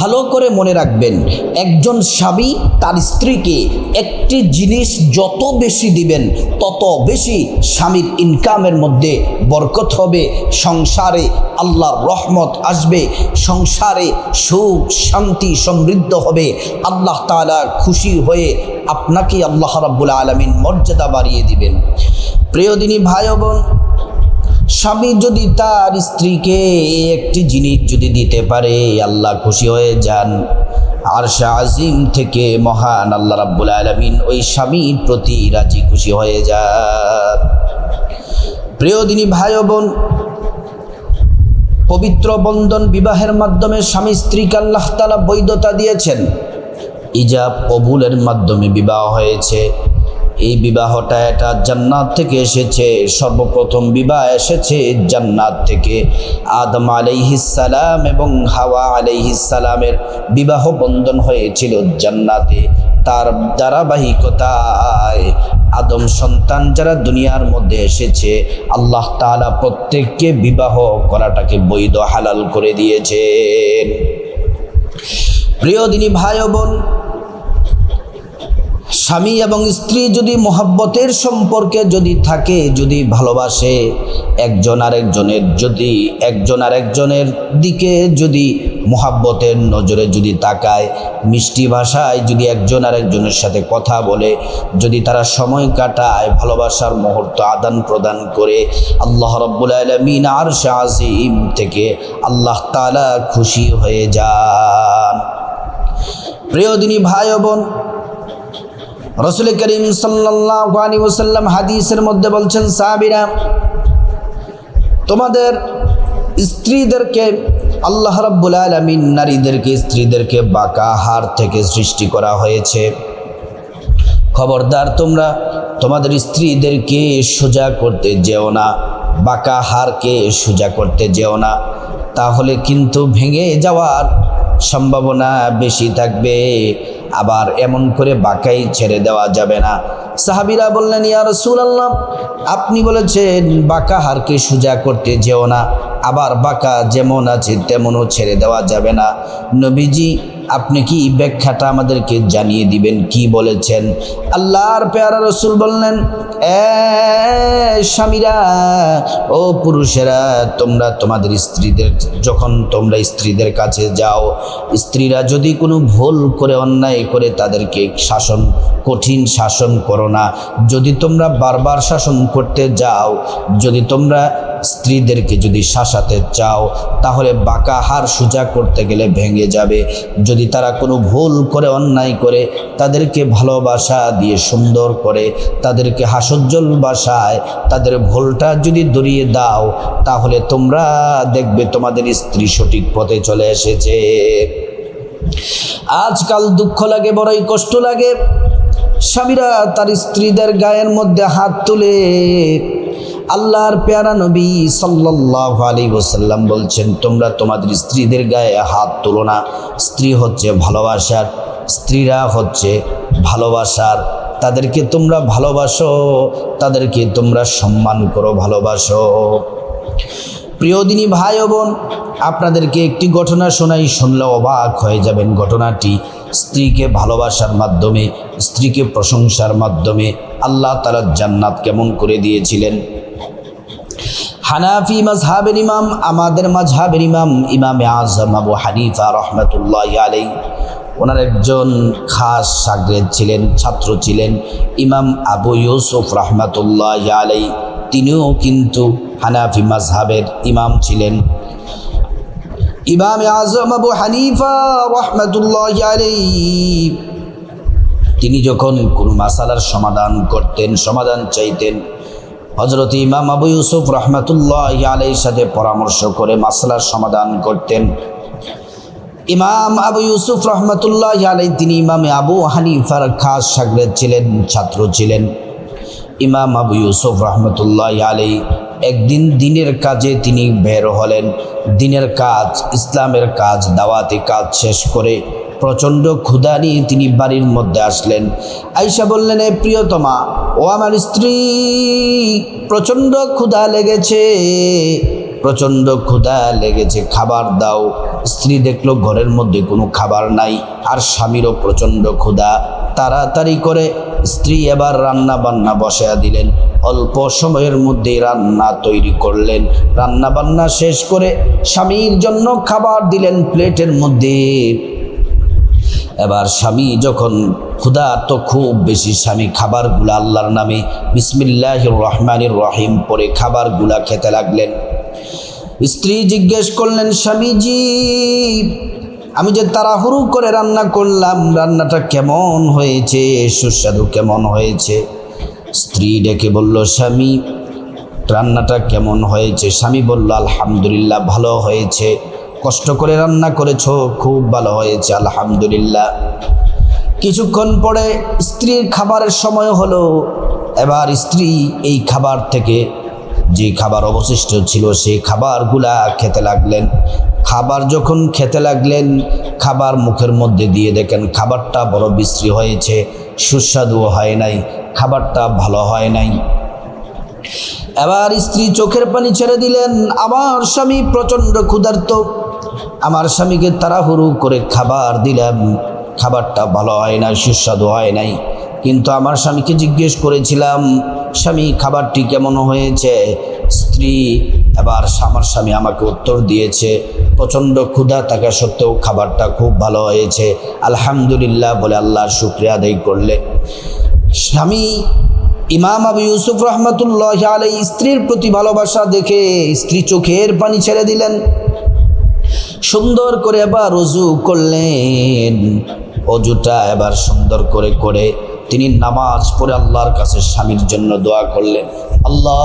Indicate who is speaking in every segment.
Speaker 1: ভালো করে মনে রাখবেন, একজন স্বামী তার স্ত্রীকে একটি জিনিস যত বেশি দিবেন, তত বেশি স্বামীর ইনকামের মধ্যে বরকত হবে। সংসারে আল্লাহর রহমত আসবে, সংসারে সুখ, শান্তি, সমৃদ্ধ হবে। আল্লাহ তাআলা খুশি হয়ে আপনাকে আল্লাহ রাব্বুল আলমিন মর্যাদা বাড়িয়ে দিবেন। প্রিয় দিনী ভাই বোন স্বামী যদি তার স্ত্রীকে একটি জিনিস যদি দিতে পারে, আল্লাহ খুশি হয়ে যান। আর আজিম থেকে মহান আল্লাহ রাব্বুল আলমিন ওই স্বামীর প্রতি রাজি খুশি হয়ে যান। প্রিয় দিনী ভাই বোন, পবিত্র বন্ধন বিবাহের মাধ্যমে স্বামী স্ত্রীকে আল্লাহ তালা বৈধতা দিয়েছেন। ইজাব কবুলের মাধ্যমে বিবাহ হয়েছে। এই বিবাহটা এটা জান্নাত থেকে এসেছে। সর্বপ্রথম বিবাহ এসেছে জান্নাত থেকে। আদম আলাইহিসালাম এবং হাওয়া আলাইহিসালামের বিবাহ বন্ধন হয়েছিল জান্নাতে। তার ধারাবাহিকতায় আদম সন্তান যারা দুনিয়ার মধ্যে এসেছে, আল্লাহ তাআলা প্রত্যেককে বিবাহ করাটাকে বৈধ হালাল করে দিয়েছেন। প্রিয় দিনী ভাই বোন স্বামী এবং স্ত্রী যদি মহাব্বতের সম্পর্কে যদি থাকে, যদি ভালোবাসে, একজন আরেকজনের যদি, একজন আরেকজনের দিকে যদি মহাব্বতের নজরে যদি তাকায়, মিষ্টি ভাষায় যদি একজন আরেকজনের সাথে কথা বলে, যদি তারা সময় কাটায়, ভালোবাসার মুহূর্ত আদান প্রদান করে, আল্লাহ রব্বুল আলমিন আর শাহিম থেকে আল্লাহ তালা খুশি হয়ে যান। প্রিয় দিনী ভাই বোন রসুল করিম সাল্লাল্লাহু আলাইহি ওয়াসাল্লাম হাদিসের মধ্যে বলছেন, সাহাবীরা, তোমাদের স্ত্রীদেরকে আল্লাহ রাব্বুল আলামিন নারীদেরকে, স্ত্রীদেরকে বাঁকা হার থেকে সৃষ্টি করা হয়েছে। খবরদার তোমরা তোমাদের স্ত্রীদেরকে সোজা করতে যেও না, বাঁকা হারকে সোজা করতে যেও না। তাহলে কিন্তু ভেঙে যাওয়ার সম্ভাবনা বেশি থাকবে। আবার এমন করে বাঁকাই ছেড়ে দেওয়া যাবে না। সাহাবিরা বললেন, ইয়া আল্লাহ আপনি বলেছেন বাঁকা হারকে সোজা করতে যেও না। আবার বাঁকা যেমন আছে, তেমনও ছেড়ে দেওয়া যাবে না। নবীজি আপনি কি ব্যাখ্যাটা আমাদেরকে জানিয়ে দিবেন? কি বলেছেন? আল্লাহর পেয়ারা রসুল বললেন স্বামীরা, ও পুরুষেরা, তোমরা তোমাদের স্ত্রীদের, যখন তোমরা স্ত্রীদের কাছে যাও, স্ত্রীরা যদি কোনো ভুল করে, অন্যায় করে তাদেরকে শাসন, কঠিন শাসন করো না। যদি তোমরা বারবার শাসন করতে যাও, যদি তোমরা স্ত্রীদেরকে যদি শাসাতে চাও, তাহলে বাঁকা হার সোজা করতে গেলে ভেঙে যাবে। যদি তারা কোনো ভুল করে, অন্যায় করে, তাদেরকে ভালোবাসা দিয়ে সুন্দর করে, তাদেরকে হাসজ্জ্বল বাসায়, তাদের ভুলটা যদি দরিয়ে দাও, তাহলে তোমরা দেখবে তোমাদের স্ত্রী সঠিক পথে চলে এসেছে। আজকাল দুঃখ লাগে, বড়ই কষ্ট লাগে। স্বামীরা তার স্ত্রীদের গায়ের মধ্যে হাত তুলে আল্লাহর পেয়ারা নবী সাল্লাহ আলী ওসাল্লাম বলছেন, তোমরা তোমাদের স্ত্রীদের গায়ে হাত তুলো না। স্ত্রী হচ্ছে ভালোবাসার, স্ত্রীরা হচ্ছে ভালোবাসার। তাদেরকে তোমরা ভালোবাসো, তাদেরকে তোমরা সম্মান করো, ভালোবাসো। প্রিয় দিনী ভাই বোন, আপনাদেরকে একটি ঘটনা শোনাই, শুনলে অবাক হয়ে যাবেন ঘটনাটি। স্ত্রীকে ভালোবাসার মাধ্যমে, স্ত্রীকে প্রশংসার মাধ্যমে আল্লাহ তালা জান্নাত কেমন করে দিয়েছিলেন? হানাফি মাজহাবের ইমাম, আমাদের মাজহাবের ইমাম, ইমামে আজম আবু হানিফা রহমতুল্লাহ আলাই ওনার একজন খাস সাগরেদ ছিলেন, ছাত্র ছিলেন, ইমাম আবু ইউসুফ রহমতুল্লাহ আলাই তিনিও কিন্তু হানাফি মাজহাবের ইমাম ছিলেন। ইমাম আজম আবু হানিফা রহমতুল্লাহ আলাই তিনি যখন কোনো মাসালার সমাধান করতেন, সমাধান চাইতেন হজরত ইমাম আবু ইউসুফ রহমতুল্লাহ আলাইর সাথে পরামর্শ করে মাসলার সমাধান করতেন। ইমাম আবু ইউসুফ রহমতুল্লাহ আলাই তিনি ইমামে আবু হানিফার খাস সাগরেদ ছিলেন, ছাত্র ছিলেন। ইমাম আবু ইউসুফ রহমতুল্লাহ আলাই একদিন দিনের কাজে তিনি বের হলেন। দিনের কাজ, ইসলামের কাজ, দাওয়াতি কাজ শেষ করে প্রচণ্ড ক্ষুধা নিয়ে তিনি বাড়ির মধ্যে আসলেন। আইসা বললেন, এ প্রিয়তমা, ও আমার স্ত্রী, প্রচণ্ড ক্ষুধা লেগেছে, প্রচণ্ড ক্ষুধা লেগেছে, খাবার দাও। স্ত্রী দেখল, ঘরের মধ্যে কোনো খাবার নাই, আর স্বামীরও প্রচণ্ড ক্ষুধা। তাড়াতাড়ি করে স্ত্রী এবার রান্না বান্না বসায়া দিলেন। অল্প সময়ের মধ্যেই রান্না তৈরি করলেন। রান্না বান্না শেষ করে স্বামীর জন্য খাবার দিলেন প্লেটের মধ্যে। এবার স্বামী যখন ক্ষুধা তো খুব বেশি, স্বামী খাবারগুলা আল্লাহর নামে বিসমিল্লাহ রহমানির রহিম পরে খাবারগুলা খেতে লাগলেন। স্ত্রী জিজ্ঞেস করলেন, স্বামীজি, আমি যে তাড়াহুড়ো করে রান্না করলাম, রান্নাটা কেমন হয়েছে? সুস্বাদু কেমন হয়েছে? স্ত্রী ডেকে বলল, স্বামী, রান্নাটা কেমন হয়েছে? স্বামী বলল, আলহামদুলিল্লাহ, ভালো হয়েছে। কষ্ট করে রান্না করেছ, খুব ভালো হয়েছে, আলহামদুলিল্লাহ। কিছুক্ষণ পরে স্ত্রীর খাবারের সময় হলো, এবার স্ত্রী এই খাবার থেকে যে খাবার অবশিষ্ট ছিল, সেই খাবারগুলা খেতে লাগলেন। খাবার যখন খেতে লাগলেন, খাবার মুখের মধ্যে দিয়ে দেখেন, খাবারটা বড় বিশ্রী হয়েছে সুস্বাদুও হয় নাই, খাবারটা ভালো হয় নাই। এবার স্ত্রী চোখের পানি ছেড়ে দিলেন, আমার স্বামী প্রচণ্ড ক্ষুধার্ত আমার স্বামীকে তাড়াহুড়ো করে খাবার দিলাম। খাবারটা ভালো হয় না সুস্বাদু হয় নাই। কিন্তু আমার স্বামীকে জিজ্ঞেস করেছিলাম, স্বামী, খাবারটি কেমন হয়েছে? স্ত্রী এবার আমার স্বামী আমাকে উত্তর দিয়েছে, প্রচণ্ড ক্ষুধা থাকা সত্ত্বেও খাবারটা খুব ভালো হয়েছে। আলহামদুলিল্লাহ, বলে আল্লাহর শুক্রিয়া আদায় করলে। স্বামী ইমাম আবু ইউসুফ রহমতুল্লাহ আলাই স্ত্রীর প্রতি ভালোবাসা দেখে স্ত্রী চোখের পানি ছেড়ে দিলেন। সুন্দর করে আবার রজু করলেন। অজুটা এবার সুন্দর করে করে তিনি নামাজ পড়ে আল্লাহর কাছে স্বামীর জন্য দোয়া করলেন, আল্লাহ,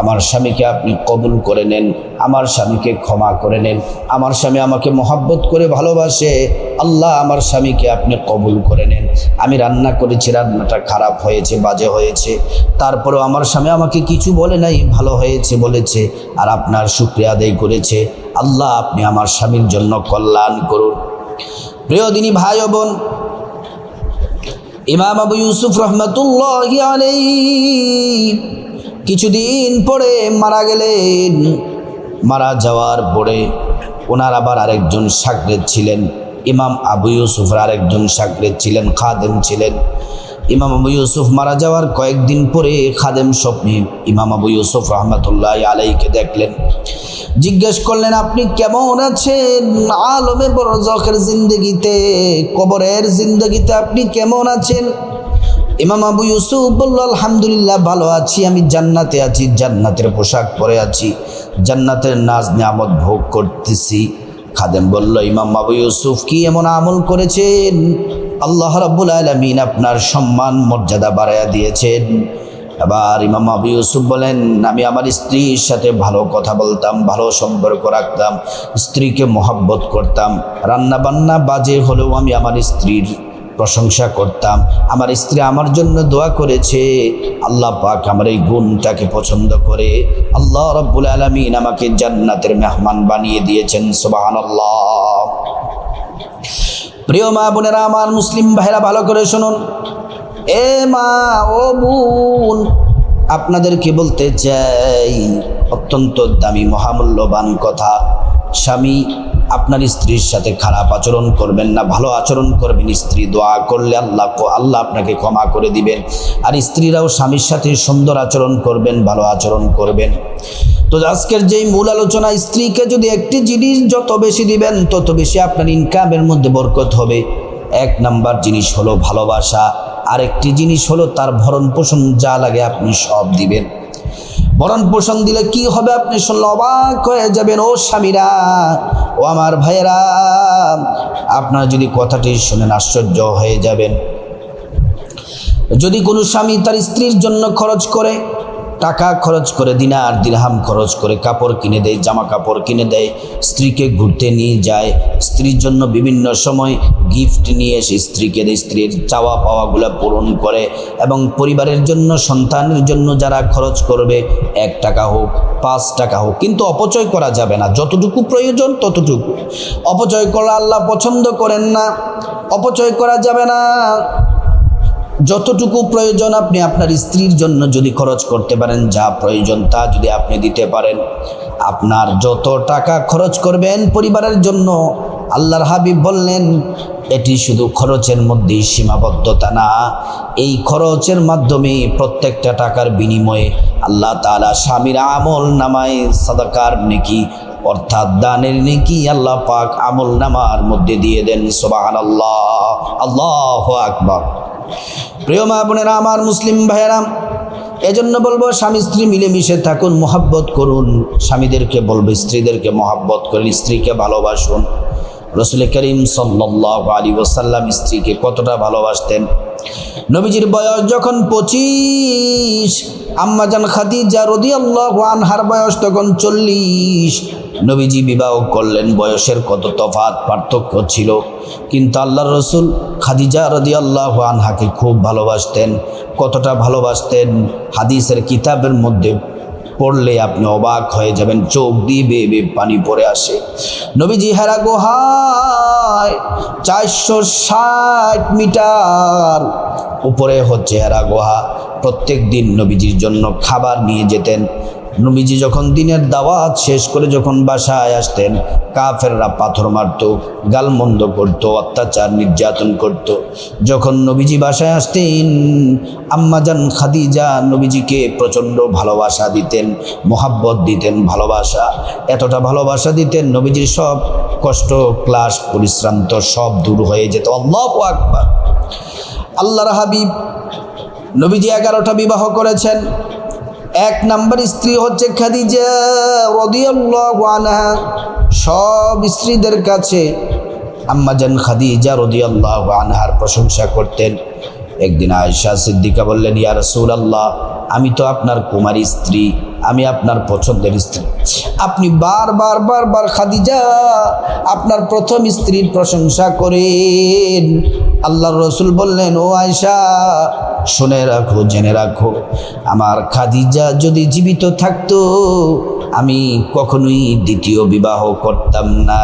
Speaker 1: আমার স্বামীকে আপনি কবুল করে নেন, আমার স্বামীকে ক্ষমা করে নেন, আমার স্বামী আমাকে মহাব্বত করে ভালোবাসে, আল্লাহ, আমার স্বামীকে আপনি কবুল করে নেন। আমি রান্না করেছি, রান্নাটা খারাপ হয়েছে, বাজে হয়েছে, তারপরেও আমার স্বামী আমাকে কিছু বলে নাই, ভালো হয়েছে বলেছে, আর আপনার শুক্রিয়া আদায় করেছে। আল্লাহ, আপনি আমার স্বামীর জন্য কল্যাণ করুন। প্রিয় দিনী ভাই বোন ইমাম আবু ইউসুফ রহমতুল্লাহ আলাই কিছুদিন পরে মারা গেলেন। মারা যাওয়ার পরে ওনার আবার আরেকজন সাকরেদ ছিলেন। ইমাম আবু ইউসুফের আরেকজন সাকরেদ ছিলেন, খাদেম ছিলেন। ইমাম আবু ইউসুফ মারা যাওয়ার কয়েকদিন পরে খাদেম স্বপ্নে ইমাম আবু ইউসুফ রহমতুল্লাহ আলাইকে দেখলেন। জিজ্ঞেস করলেন, আপনি কেমন আছেন? আলমে বড় জখের জিন্দগিতে, কবরের জিন্দগিতে আপনি কেমন আছেন? ইমাম আবু ইউসুফ বলল, আলহামদুলিল্লাহ ভালো আছি, আমি জান্নাতে আছি, জান্নাতের পোশাক পরে আছি, জান্নাতের নাজ নিয়ামত ভোগ করতেছি। খাদেম বলল, ইমাম আবু ইউসুফ কি এমন আমল করেছেন? আল্লাহ রাব্বুল আলমিন আপনার সম্মান, মর্যাদা বাড়াইয়া দিয়েছেন। এবার ইমাম আবু ইউসুফ বলেন, আমি আমার স্ত্রীর সাথে ভালো কথা বলতাম, ভালো সম্পর্ক রাখতাম, স্ত্রীকে মহাব্বত করতাম। রান্না বান্না বাজে হলেও আমি আমার স্ত্রীর প্রশংসা করতাম। আমার স্ত্রী আমার জন্য দোয়া করেছে। আল্লাহ পাক আমার এই গুণটাকে পছন্দ করে। আল্লাহ রব্বুল আলমিন আমাকে জান্নাতের মেহমান বানিয়ে দিয়েছেন সোবাহান প্রিয় মা বোনেরা, আমার মুসলিম ভাইরা, ভালো করে শুনুন। এ মা ও বোন, আপনাদেরকে বলতে চাই, অত্যন্ত দামি, মহামূল্যবান কথা। স্বামী আপনার স্ত্রীর সাথে খারাপ আচরণ করবেন না, ভালো আচরণ করবেন। স্ত্রী দোয়া করলে আল্লাহ আল্লাহ আপনাকে ক্ষমা করে দিবেন। আর স্ত্রীরাও স্বামীর সাথে সুন্দর আচরণ করবেন, ভালো আচরণ করবেন। তো আজকের যেই মূল আলোচনা, স্ত্রীকে যদি একটি জিনিস যত বেশি দিবেন, তত বেশি আপনার ইনকামের মধ্যে বরকত হবে। এক নাম্বার জিনিস হলো ভালোবাসা। আরেকটি জিনিস হলো তার ভরণ পোষণ যা লাগে আপনি সব দিবেন। ভরণ পোষণ দিলে কি হবে? আপনি শুনলে অবাক হয়ে যাবেন, ও স্বামীরা, ও আমার ভাইয়েরা, আপনারা যদি কথাটি শুনেন আশ্চর্য হয়ে যাবেন। যদি কোনো স্বামী তার স্ত্রীর জন্য খরচ করে টাকা খরচ করে দিনার দিরহাম খরচ করে কাপড় কিনে দেয়, জামা কাপড় কিনে দেয়। স্ত্রীকে ঘুরতে নিয়ে যায়। স্ত্রীর জন্য বিভিন্ন সময় গিফট নিয়ে এসে স্ত্রীকে দেয়। স্ত্রীর চাওয়া পাওয়াগুলো পূরণ করে এবং পরিবারের জন্য, সন্তানের জন্য যারা খরচ করবে, এক টাকা হোক, পাঁচ টাকা হোক, কিন্তু অপচয় করা যাবে না। যতটুকু প্রয়োজন, ততটুকু। অপচয় করা আল্লাহ পছন্দ করেন না। অপচয় করা যাবে না। যতটুকু প্রয়োজন আপনি আপনার স্ত্রীর জন্য যদি খরচ করতে পারেন, যা প্রয়োজন তা যদি আপনি দিতে পারেন। আপনার যত টাকা খরচ করবেন পরিবারের জন্য, আল্লাহর হাবিব বললেন, এটি শুধু খরচের মধ্যেই সীমাবদ্ধতা না, এই খরচের মাধ্যমে প্রত্যেকটা টাকার বিনিময়ে আল্লাহ তাআলা স্বামীর আমল নামায় সাদাকার নেকি, অর্থাৎ দানের নেকি আল্লাহ পাক আমল নামার মধ্যে দিয়ে দেন। সোবাহান আল্লাহ আল্লাহ আকবর। প্রিয় মা বোনেরা, আমার মুসলিম ভাইয়েরাম এজন্য বলব স্বামী স্ত্রী মিলেমিশে থাকুন, মোহাব্বত করুন। স্বামীদেরকে বলব, স্ত্রীদেরকে মহাব্বত করুন, স্ত্রীকে ভালোবাসুন। রসুল করিম সাল্লাহ আলী ওসাল্লাম স্ত্রীকে কতটা ভালোবাসতেন? নবীজির বয়স যখন পঁচিশ আম্মাজান খাদিজা রদি আল্লাহ আনহার বয়স তখন চল্লিশ। নবীজি বিবাহ করলেন, বয়সের কত তফাত পার্থক্য ছিল। কিন্তু আল্লাহ রসুল খাদিজা রদি আল্লাহ আনহাকে খুব ভালোবাসতেন। কতটা ভালোবাসতেন হাদিসের কিতাবের মধ্যে পড়লে আপনি অবাক হয়ে যাবেন, চোখ দিয়ে বেয়ে বেয়ে পানি পড়ে আসে। নবীজি হেরা গুহায় চারশো ষাট মিটার উপরে হচ্ছে হেরা গুহা। প্রত্যেক দিন নবীজির জন্য খাবার নিয়ে যেতেন। নবীজি যখন দিনের দাওয়াত শেষ করে যখন বাসায় আসতেন, কাফেররা পাথর মারত, গালমন্দ করত, অত্যাচার নির্যাতন করত। যখন নবীজি বাসায় আসতেন আম্মাজান খাদিজা নবীজিকে প্রচণ্ড ভালোবাসা দিতেন, মোহাব্বত দিতেন, ভালোবাসা। এতটা ভালোবাসা দিতেন, নবীজির সব কষ্ট, ক্লাস, পরিশ্রান্ত সব দূর হয়ে যেত। আল্লাহ আকবার। আল্লাহর হাবিব নবীজি এগারোটা বিবাহ করেছেন। এক নাম্বার স্ত্রী হচ্ছে খাদিজা সব স্ত্রীদের কাছে আম্মাজান খাদিজা রদিয়াল্লাহু আনহার প্রশংসা করতেন। একদিন আয়েশা সিদ্দিকা বললেন, ইয়া আল্লাহ আমি তো আপনার কুমারী স্ত্রী। আমি আপনার পছন্দের স্ত্রী। আপনি বারবার বারবার খাদিজা, আপনার প্রথম স্ত্রীর প্রশংসা করেন। আল্লাহর রসুল বললেন, ও আয়সা শুনে রাখো, জেনে রাখো, আমার খাদিজা যদি জীবিত থাকতো, আমি কখনোই দ্বিতীয় বিবাহ করতাম না।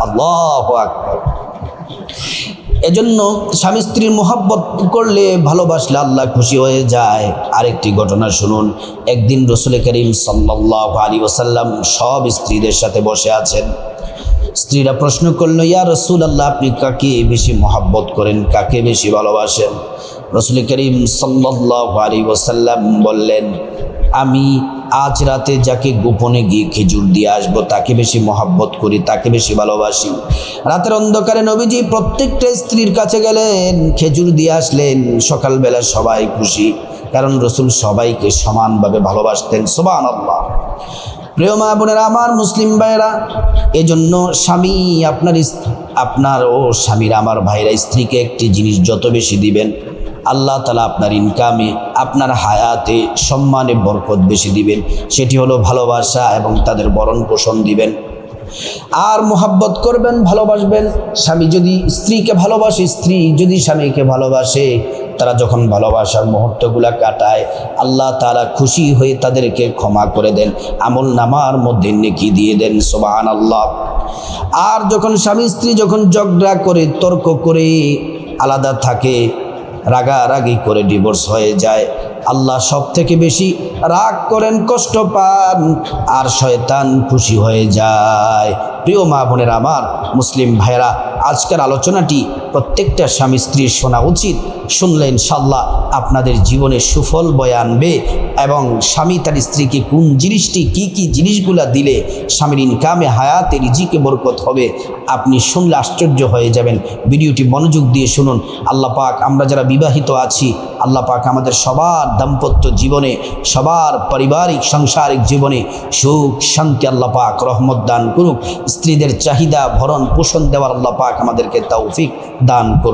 Speaker 1: আল্লাহ আকবর। এজন্য স্বামী স্ত্রীর মোহাব্বত করলে ভালোবাসলে আল্লাহ খুশি হয়ে যায়। আরেকটি ঘটনা শুনুন। একদিন রসুল করিম সাল্লাহ আলী ওসাল্লাম সব স্ত্রীদের সাথে বসে আছেন। স্ত্রীরা প্রশ্ন করল, ইয়া রসুল আল্লাহ, আপনি কাকে বেশি মোহাব্বত করেন, কাকে বেশি ভালোবাসেন? রসুল করিম সাল্লাহ আলী ওসাল্লাম বললেন, আমি আজ রাতে যাকে গোপনে গিয়ে খেজুর দিয়ে আসব, তাকে বেশি মহাব্বত করি, তাকে বেশি ভালোবাসি। রাতের অন্ধকারে নবীজি প্রত্যেকটা স্ত্রীর কাছে গেলেন, খেজুর দিয়ে আসলেন। সকালবেলা সবাই খুশি, কারণ রসুল সবাইকে সমানভাবে ভালোবাসতেন সোবান আল্লাহ প্রিয় মা বোনেরা, আমার মুসলিম ভাইরা এজন্য স্বামী আপনার আপনার ও স্বামীর, আমার ভাইরা স্ত্রীকে একটি জিনিস যত বেশি দিবেন আল্লাহ তালা আপনার ইনকামে আপনার হায়াতে সম্মানে বরকত বেশি দিবেন। সেটি হলো ভালোবাসা এবং তাদের বরণ পোষণ দিবেন। আর মোহাব্বত করবেন, ভালোবাসবেন। স্বামী যদি স্ত্রীকে ভালোবাসে, স্ত্রী যদি স্বামীকে ভালোবাসে, তারা যখন ভালোবাসার মুহূর্তগুলা কাটায়, আল্লাহ তারা খুশি হয়ে তাদেরকে ক্ষমা করে দেন। আমল নামার মধ্যে নেকি দিয়ে দেন সোবাহান আল্লাহ আর যখন স্বামী স্ত্রী যখন ঝগড়া করে, তর্ক করে আলাদা থাকে রাগারাগি করে ডিভোর্স হয়ে যায়। আল্লাহ সব থেকে বেশি রাগ করেন, কষ্ট পান, আর শয়তান খুশি হয়ে যায়। প্রিয় মা বোনের আমার মুসলিম ভাইরা আজকের আলোচনাটি প্রত্যেকটা স্বামী স্ত্রীর শোনা উচিত। শুনলে ইনশাল্লাহ আপনাদের জীবনে সুফল বয়ে আনবে এবং স্বামী তার স্ত্রীকে কোন জিনিসটি, কি কি জিনিসগুলা দিলে স্বামীর ইনকামে হায়াতে, রিজিকে বরকত হবে, আপনি শুনলে আশ্চর্য হয়ে যাবেন। ভিডিওটি মনোযোগ দিয়ে শুনুন। আল্লাহ পাক আমরা যারা বিবাহিত আছি, আল্লাহ পাক আমাদের সবার দাম্পত্য জীবনে, সবার পারিবারিক, সাংসারিক জীবনে সুখ, শান্তি আল্লাহ পাক রহমত দান করুক। স্ত্রীদের চাহিদা ভরণ পোষণ দেওয়ার আল্লাহ পাক আমাদেরকে তৌফিক দান করুক।